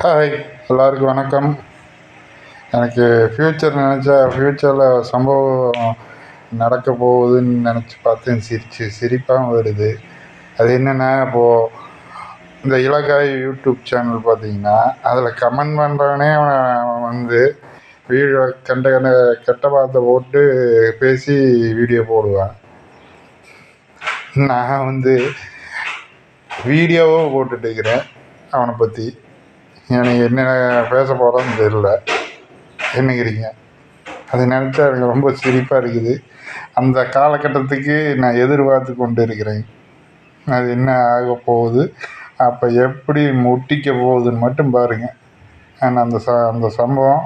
Hi எல்லாருக்கும் வணக்கம். எனக்கு ஃப்யூச்சர் நினச்சா ஃப்யூச்சரில் சம்பவம் நடக்க போகுதுன்னு நினச்சி பார்த்தேன். சிரிச்சு சிரிப்பாகவும் வருது. அது என்னென்னா இப்போது இந்த இலக்காய் யூடியூப் சேனல் பார்த்தீங்கன்னா அதில் கமெண்ட் பண்ணுறவனே அவன் வந்து வீடியோ கண்ட கண்ட கெட்ட வார்த்தை போட்டு பேசி வீடியோ போடுவான். நான் வந்து வீடியோவும் போட்டுட்டு இருக்கிறேன் அவனை பற்றி எனக்கு என்ன பேச போகிறோன்னு தெரில என்னங்கிறீங்க அதை நினச்சா எனக்கு ரொம்ப சிரிப்பாக இருக்குது. அந்த காலகட்டத்துக்கு நான் எதிர்பார்த்து கொண்டு இருக்கிறேன். அது என்ன ஆக போகுது? அப்போ எப்படி முட்டிக்க போகுதுன்னு மட்டும் பாருங்கள் ஆனால் அந்த ச அந்த சம்பவம்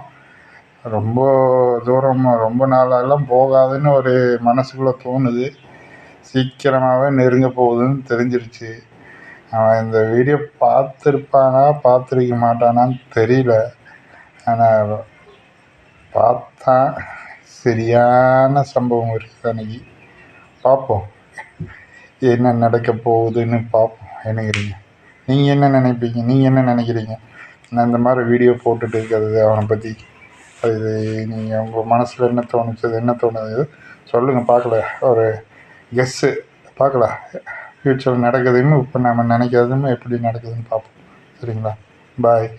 ரொம்ப தூரம் ரொம்ப நாளெல்லாம் போகாதுன்னு ஒரு மனசுக்குள்ளே தோணுது. சீக்கிரமாகவே நெருங்க போகுதுன்னு தெரிஞ்சிருச்சு. அவன் இந்த வீடியோ பார்த்துருப்பானா பார்த்துருக்க மாட்டானான்னு தெரியல. ஆனால் பார்த்தான் சரியான சம்பவம் இருக்குது அன்றைக்கி பார்ப்போம். என்ன நடக்க போகுதுன்னு பார்ப்போம். என்னங்கிறீங்க நீங்கள் என்ன நினைப்பீங்க? நீங்கள் என்ன நினைக்கிறீங்க? நான் இந்த மாதிரி வீடியோ போட்டுட்டு இருக்கிறது அவனை பற்றி அது நீங்கள் உங்கள் மனசில் என்ன தோணுச்சு அது என்ன தோணுது? சொல்லுங்கள் பார்க்கல. ஒரு கெஸ்ஸு பார்க்கலாம் ஃப்யூச்சரில் நடக்குதுன்னு இப்போ நம்ம நினைக்கிறதுமே எப்படி நடக்குதுன்னு பார்ப்போம். சரிங்களா? பாய்